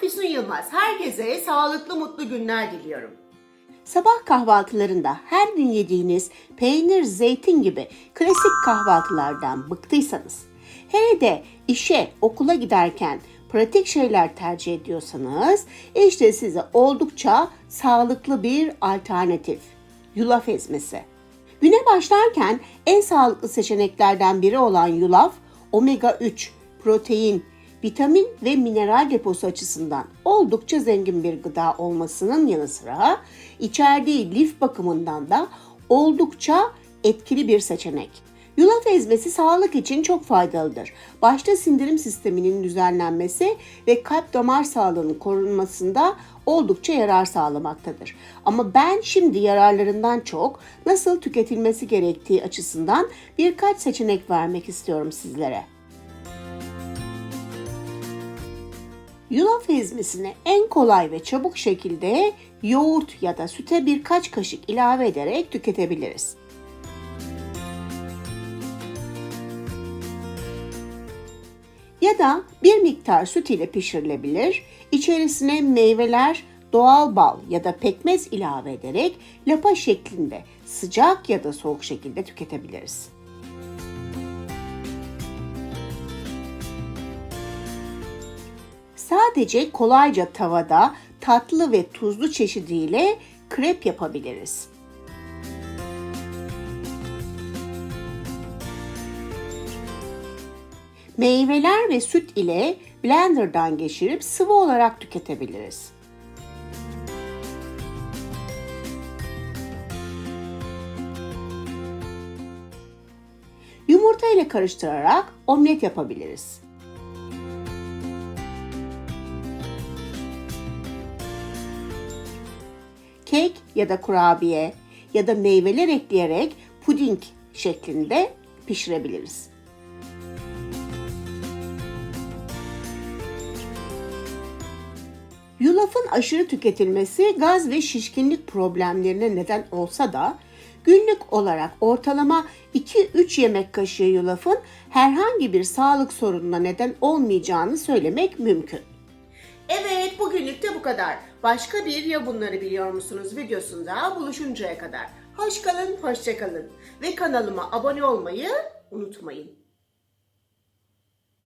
Füsun Yılmaz. Herkese sağlıklı mutlu günler diliyorum. Sabah kahvaltılarında her gün yediğiniz peynir, zeytin gibi klasik kahvaltılardan bıktıysanız, hele de işe, okula giderken pratik şeyler tercih ediyorsanız, işte size oldukça sağlıklı bir alternatif. Yulaf ezmesi. Güne başlarken en sağlıklı seçeneklerden biri olan yulaf, omega 3, protein, vitamin ve mineral deposu açısından oldukça zengin bir gıda olmasının yanı sıra içerdiği lif bakımından da oldukça etkili bir seçenek. Yulaf ezmesi sağlık için çok faydalıdır. Başta sindirim sisteminin düzenlenmesi ve kalp damar sağlığının korunmasında oldukça yarar sağlamaktadır. Ama ben şimdi yararlarından çok nasıl tüketilmesi gerektiği açısından birkaç seçenek vermek istiyorum sizlere. Yulaf ezmesini en kolay ve çabuk şekilde yoğurt ya da süte birkaç kaşık ilave ederek tüketebiliriz. Ya da bir miktar süt ile pişirilebilir. İçerisine meyveler, doğal bal ya da pekmez ilave ederek lapa şeklinde sıcak ya da soğuk şekilde tüketebiliriz. Sadece kolayca tavada tatlı ve tuzlu çeşidiyle krep yapabiliriz. Meyveler ve süt ile blenderdan geçirip sıvı olarak tüketebiliriz. Yumurta ile karıştırarak omlet yapabiliriz. Kek ya da kurabiye ya da meyveler ekleyerek puding şeklinde pişirebiliriz. Yulafın aşırı tüketilmesi gaz ve şişkinlik problemlerine neden olsa da günlük olarak ortalama 2-3 yemek kaşığı yulafın herhangi bir sağlık sorununa neden olmayacağını söylemek mümkün. Evet bugünlük de bu kadar. Başka bir ya bunları biliyor musunuz videosunda buluşuncaya kadar. Hoş kalın, hoşça kalın ve kanalıma abone olmayı unutmayın.